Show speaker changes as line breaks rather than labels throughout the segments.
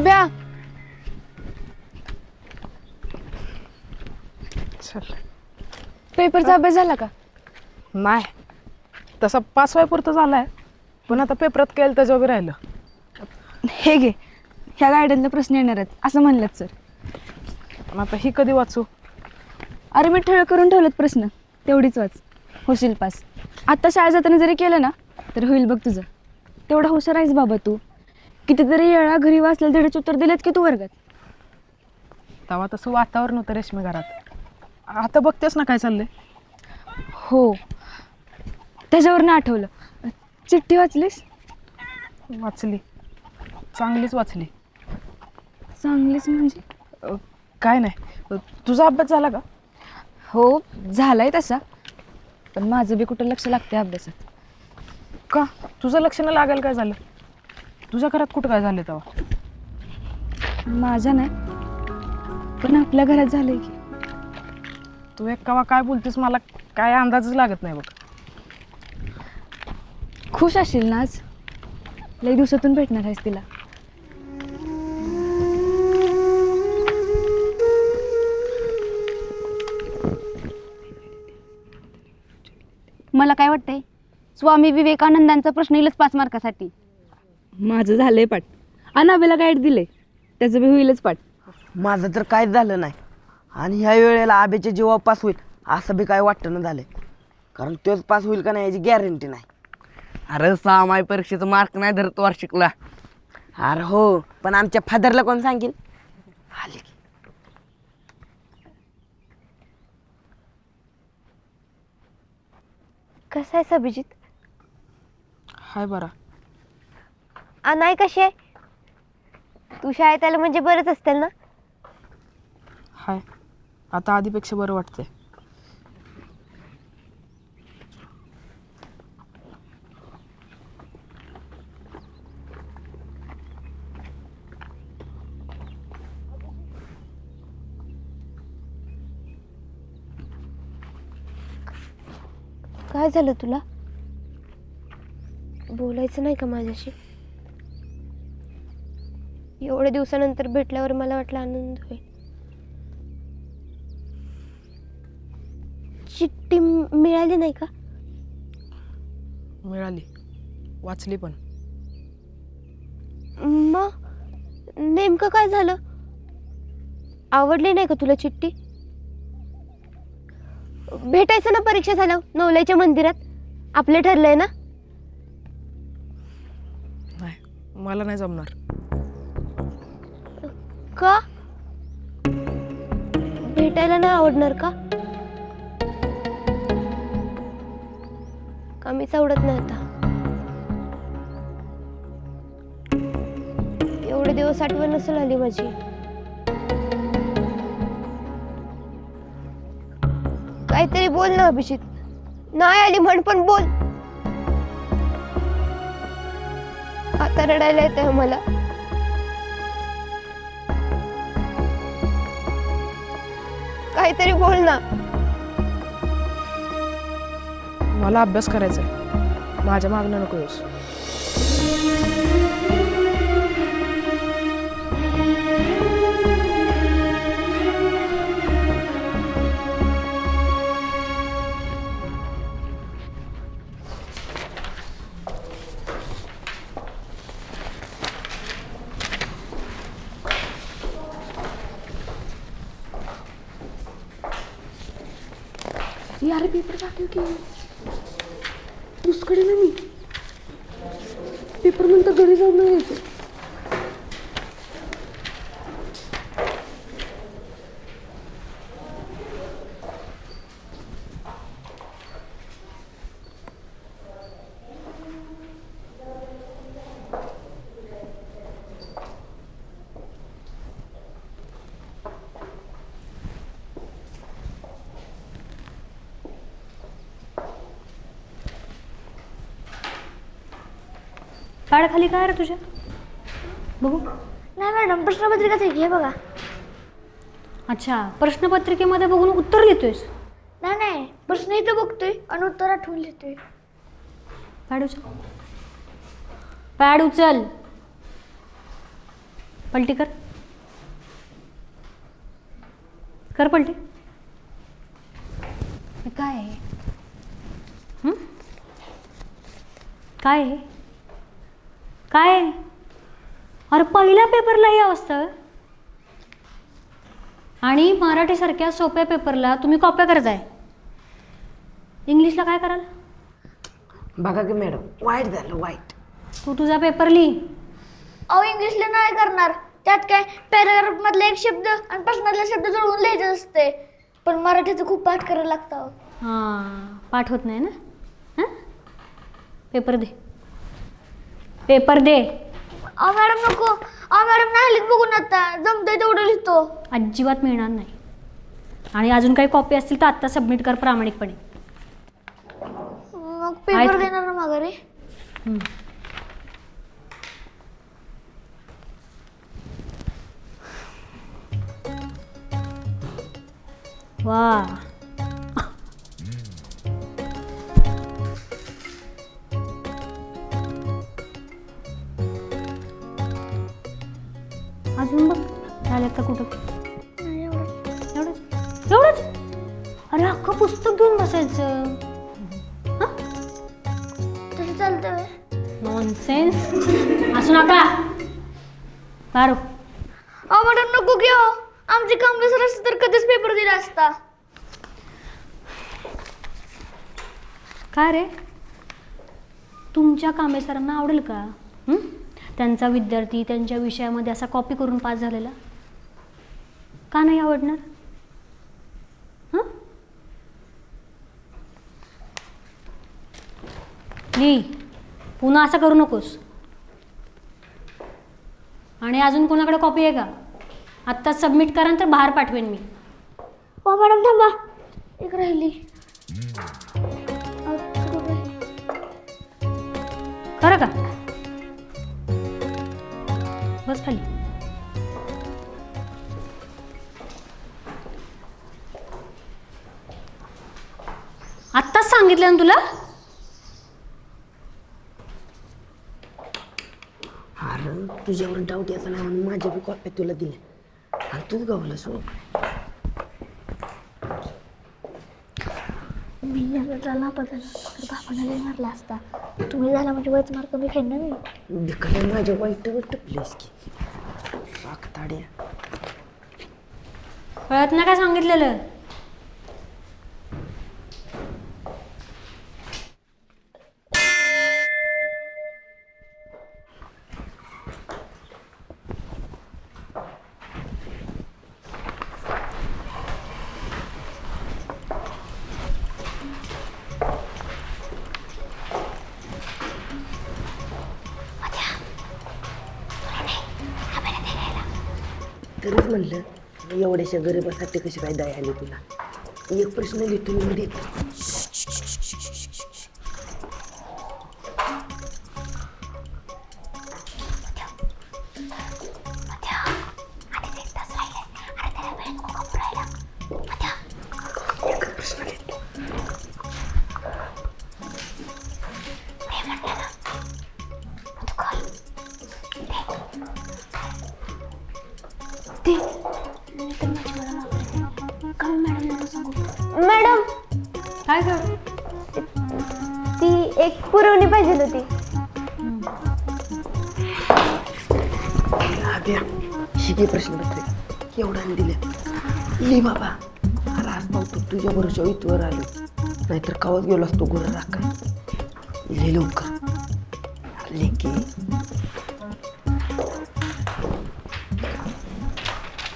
अभ्या.
चल.
पेपरचा अभ्यास झाला का?
नाही. तसा पास पुरतं झालाय. पण आता पेपरात केलं त्याच्यावर राहिलं.
हे घे. ह्या गायडनला प्रश्न येणार आहेत. असं म्हणलं सर
पण आता ही कधी वाचू?
अरे मी ठळ करून ठेवलेत प्रश्न. तेवढीच वाच. होशील पास. आत्ता शाळेत जाताना जरी केलं ना तर होईल बघ तुझं. तेवढा हुशार आहेस बाबा तू. कितीतरी वेळा घरी वाचलेले धडेच उत्तर दिलेत की तू वर्गात?
तेव्हा तसं वातावरण होतं रेशमी घरात. आता बघतेस ना काय चाललंय.
हो. त्याच्यावरनं आठवलं. चिठ्ठी वाचलीस?
वाचली. चांगलीच वाचली.
चांगलीच म्हणजे?
अ, काय नाही. अ, तुझा अभ्यास झाला का?
हो झालाय तसा. पण माझं बी कुठं लक्ष लागते अभ्यासात.
का? तुझं लक्ष न लागायला काय झालं? तुझ्या घरात कुठं काय झालं तेव्हा?
माझ्या नाही. पण आपल्या घरात झालंय की.
तू एक कवा काय बोलतेस मला काय अंदाजच लागत नाही बघ.
खुश असशील ना आज? लई दिवसातून भेटणार आहेस तिला.
मला काय वाटतंय? स्वामी विवेकानंदांचा प्रश्न येईलच पाच मार्कासाठी.
माझं झालंय पाठ. अनाबेला गाईड दिले त्याचं बी होईलच पाठ.
माझं तर काहीच झालं नाही. आणि ह्या वेळेला आबेच्या जीवा पास होईल असं बी काय वाटतं ना झालंय. कारण तोच पास होईल का नाही याची गॅरंटी नाही.
अरे सहामाही परीक्षेचा मार्क नाही धरत वार्षिकला.
अरे हो पण आमच्या फादरला कोण सांगेल? आले की.
कसं आहे अभिजित
हाय बरा.
अनाय कशी आहे? तू शाळेत आलं म्हणजे बरंच असतील ना?
हाय. आता आधीपेक्षा बरं वाटतंय.
काय झालं तुला? बोलायचं नाही का माझ्याशी? एवढ्या दिवसानंतर भेटल्यावर मला वाटलं आनंद होईल. चिठ्ठी मिळाली नाही का?
मिळाली. वाचली पण.
मग नेमकं काय झालं? आवडली नाही का तुला चिठ्ठी? भेटायचं ना परीक्षा झाल्यावर? नवलाईच्या मंदिरात? आपलं ठरलंय ना?
नाही मला नाही जमणार.
का? भेटायला नाही आवडणार का? का मीच आवडत नाही आता. एवढे दिवस आठवण नसेल आली माझी. काहीतरी बोल ना अभिजित. नाही आली म्हण पण बोल. आता रडायला येत मला काहीतरी बोल ना.
मला अभ्यास करायचा आहे माझ्या मागणं नको येऊस.
यार पेपर पाठव की? दुसकडे ना मी. पेपर नंतर घरी जाऊन नाही यायचं.
पाड खाली काय रे तुझ्या? बघू.
नाही मॅडम प्रश्नपत्रिकाच आहे घे बघा.
अच्छा प्रश्नपत्रिकेमध्ये बघून उत्तर लिहितोयस?
नाही नाही. प्रश्न इथं बघतोय आणि उत्तर आठवून लिहितोय.
पॅड उचल. पॅड उचल. पलटी कर. कर पलटी. काय आहे? हं? काय आहे काय? अरे पहिल्या पेपरला ही अवस्था आहे. आणि मराठीसारख्या सोप्या पेपरला तुम्ही कॉप्या करताय इंग्लिशला काय कराल?
बघा की मॅडम वाईट झालं वाईट
तू तुझा पेपर लिही.
अहो इंग्लिशला नाही करणार. त्यात काय पॅराग्राफ मधले एक शब्द आणि प्रश्नातले शब्द जुळवून लिहायचे असते पण मराठीचं खूप पाठ करायला लागतं अहो.
हां पाठ होत नाही ना? हां? पेपर दे. पेपर दे.
अहो मॅडम नको. अहो मॅडम नाही लिहित बघून आता. जमतंय तेवढं लिहितो.
अजिबात मिळणार नाही. आणि अजून काही कॉपी असतील तर आत्ता सबमिट कर प्रामाणिकपणे.
मग
आहेत.
पेपर देणार ना माघारी?
हं. वा. नॉनसेन्स असू नका बारो
अहो मॅडम नको घेऊ आमचे कांबळे सर असते तर कधीच पेपर दिला असता
काय रे तुमच्या कांबळे सरांना आवडेल का? हं? त्यांचा विद्यार्थी त्यांच्या विषयामध्ये असा कॉपी करून पास झालेला? का नाही आवडणार? हं? ली. पुन्हा असं करू नकोस. आणि अजून कोणाकडे कॉपी आहे का? आत्ताच सबमिट करा तर बाहेर पाठवेन मी.
हो मॅडम थांबा. एक राहिली?
खरं का? बस खाली. आत्ताच सांगितलं ना तुला?
अरे तुझ्यावर डाऊट याचा नाही म्हणून माझ्या बी कॉप्या तुला दिल्या आणि तूच गावलास हो
मी याला झाला बदल बाबांना लय मारला असता. तुम्ही झाला म्हणजे वयच मार्क मी खाईन ना मी
भिकाऱ्या माझ्या वाईटवर टपलीस की. राखताड्या
कळत ना काय सांगितलेलं?
म्हणलं एवढ्याशा गरिबासाठी कशी काय दया आली तुला? एक प्रश्न लिटून मी देतो
काय कर
ती एक पुरवणी पाहिजे होती.
द्या शिके प्रश्न पत्रिका. केवढ्याने दिल्या लिही बाबा. अरे आज पाहतो तुझ्या भरोशा इथवर आलो. नाहीतर कावत गेलो असतो गुरं राखाय लिहि लवकर. लेके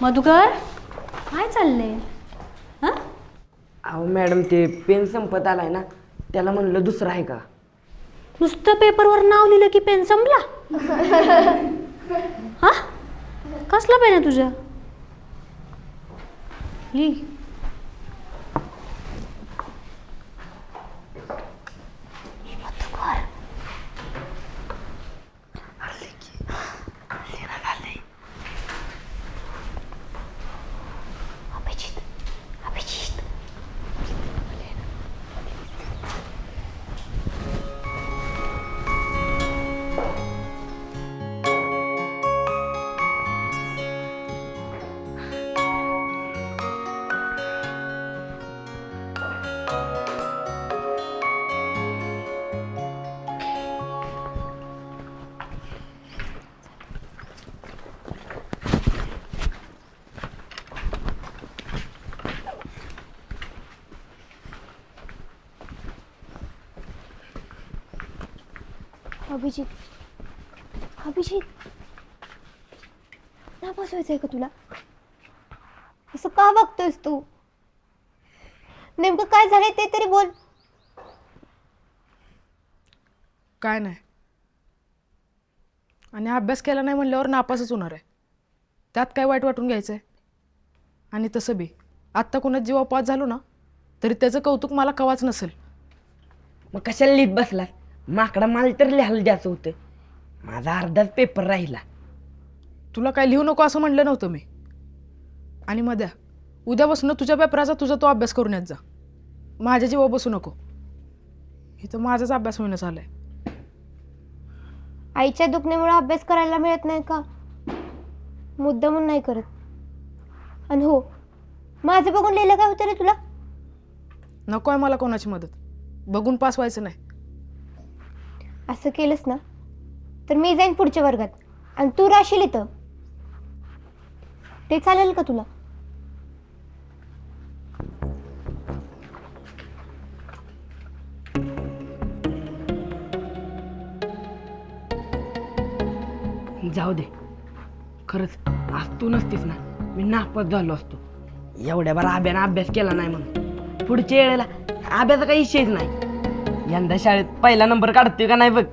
मधुकर? काय चाललंय?
अहो मॅडम ते पेन संपत आलाय ना त्याला म्हणलं दुसरं आहे का?
नुसतं पेपरवर नाव लिहिलं की पेन संपला? हा? कसला पेन आहे तुझं? लिह.
अभिजित. अभिजित. नापासवायचं आहे का तुला? असं का बघतोयस तू? नेमकं काय झालंय ते तरी बोल.
काय नाही. आणि अभ्यास केला नाही म्हणल्यावर नापासच होणार आहे. त्यात काय वाईट वाटून घ्यायचं आहे आणि तसं बी. आत्ता कोणाच जेव्हा पास झालो ना तरी त्याचं कौतुक मला कवाच नसेल.
मग कशाला लिहित बसला माकडा मला तर लिहायला द्यायचं होतं. माझा अर्धाच पेपर राहिला.
तुला काय लिहू नको असं म्हणलं नव्हतं मी. आणि मध्या उद्यापासून तुझ्या पेपराचा तुझा तो अभ्यास करून येत जा. माझ्या जीवा बसू नको. इथं माझाच अभ्यास होईना झालाय.
आईच्या दुखण्यामुळे अभ्यास करायला मिळत नाही का? मुद्दा म्हणून नाही करत. आणि हो माझं बघून लिहिलं काय होतं रे तुला?
नको आहे मला कोणाची मदत. बघून पास व्हायचं नाही.
असं केलंस ना तर मी जाईन पुढच्या वर्गात. आणि तू राहशील इथं. ते चालेल का तुला?
जाऊ दे. खरंच आज तू नसतीस ना मी नापास झालो असतो. एवढ्या बरं अभ्यानं अभ्यास केला नाही म्हणून. पुढच्या वेळेला अभ्यासा काही विषयच नाही. यंदा शाळेत पहिला नंबर काढतोय का नाही बघ.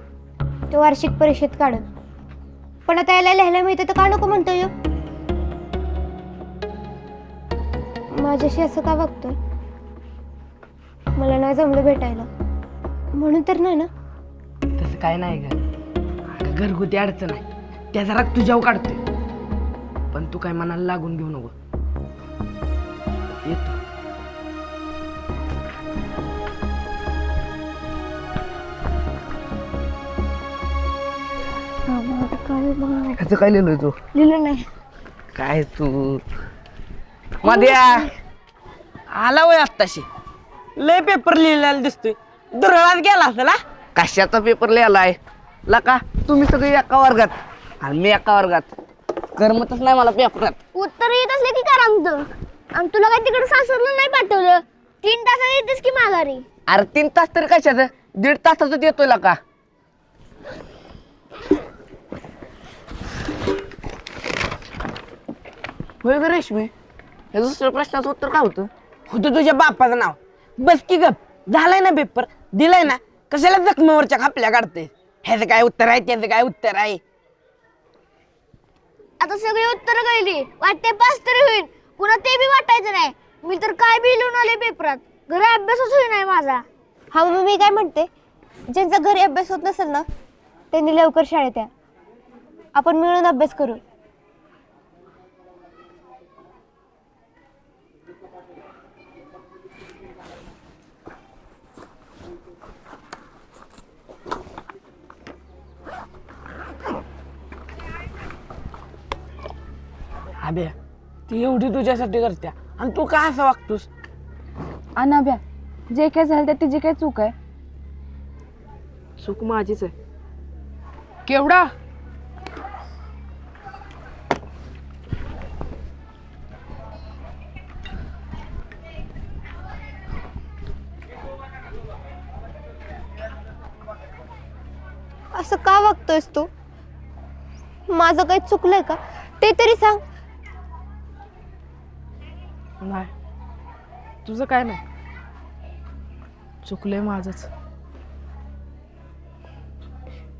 तो वार्षिक परीक्षेत काढत पण आता याला लिहायला मिळतं तर का नको म्हणतोय? माझ्याशी असं का वागतोय मला नाही जमलं भेटायला. म्हणून तर नाही ना?
तसं काय नाही ग. अगं घरगुती अडचण आहे. त्याचा राग तुझ्यावर काढतोय. पण तू काय मनाला लागून घेऊ नको. येतो. ह्याचं काय लिहिलंय तू?
लिहिलं नाही.
काय तू? मध्ये आला वय आत्ताशी. लय पेपर लिहिलेला दिसतोय. दुरळात गेला असेल हा? कशाचा पेपर लिहिलाय? लका तुम्ही सगळे एका वर्गात. आणि मी एका वर्गात. करमतच नाही मला पेपरात
उत्तर येत असले की करा आमचं. आणि तुला काय तिकडे सासरला नाही पाठवलं? तीन तासात येतेस की माघारी?
अरे तीन तास तरी कशाचं? दीड तासाचं येतोय लका होय ग रेशमी? या दुसऱ्या प्रश्नाचं उत्तर काय होतं? होतं तुझ्या बापाचं नाव. बस की गप. झालाय ना पेपर दिलाय ना. कशाला जखमेवरच्या खापल्या काढते ह्याचं काय उत्तर आहे? त्याचं काय उत्तर आहे?
आता सगळी उत्तर कळली वाटते पास तरी होईल. पुन्हा ते बी वाटायचं नाही. मी तर काय बी लिहून आले पेपरात. घरी अभ्यासच होई नाही माझा.
हा मग मी काय म्हणते? ज्यांचा घरी अभ्यास होत नसेल ना त्यांनी लवकर शाळेत या. आपण मिळून अभ्यास करू.
ती एवढी तुझ्यासाठी करत्या. आणि तू काय असं वागतोस?
अनाभ्या जे काय झालं त्यात तिची काय चूक आहे?
चूक माझीच आहे. केवढा?
असं का वागतोयस तू? माझं काही चुकलंय का? ते तरी सांग.
नाही. तुझं काय नाही. चुकलंय माझंच.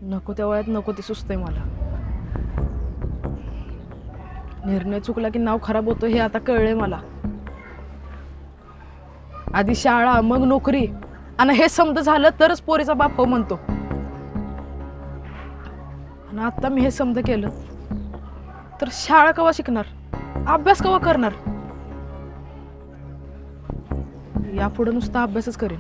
नको त्या वयात नको ते सुचतंय मला. निर्णय चुकला की नाव खराब होतं हे आता कळलंय मला. आधी शाळा मग नोकरी. आणि हे समज झालं तरच पोरीचा बाप हो म्हणतो. आणि आता मी हे समज केलं तर शाळा कवा शिकणार? अभ्यास कवा करणार? यापुढे नुसता अभ्यासच करेन.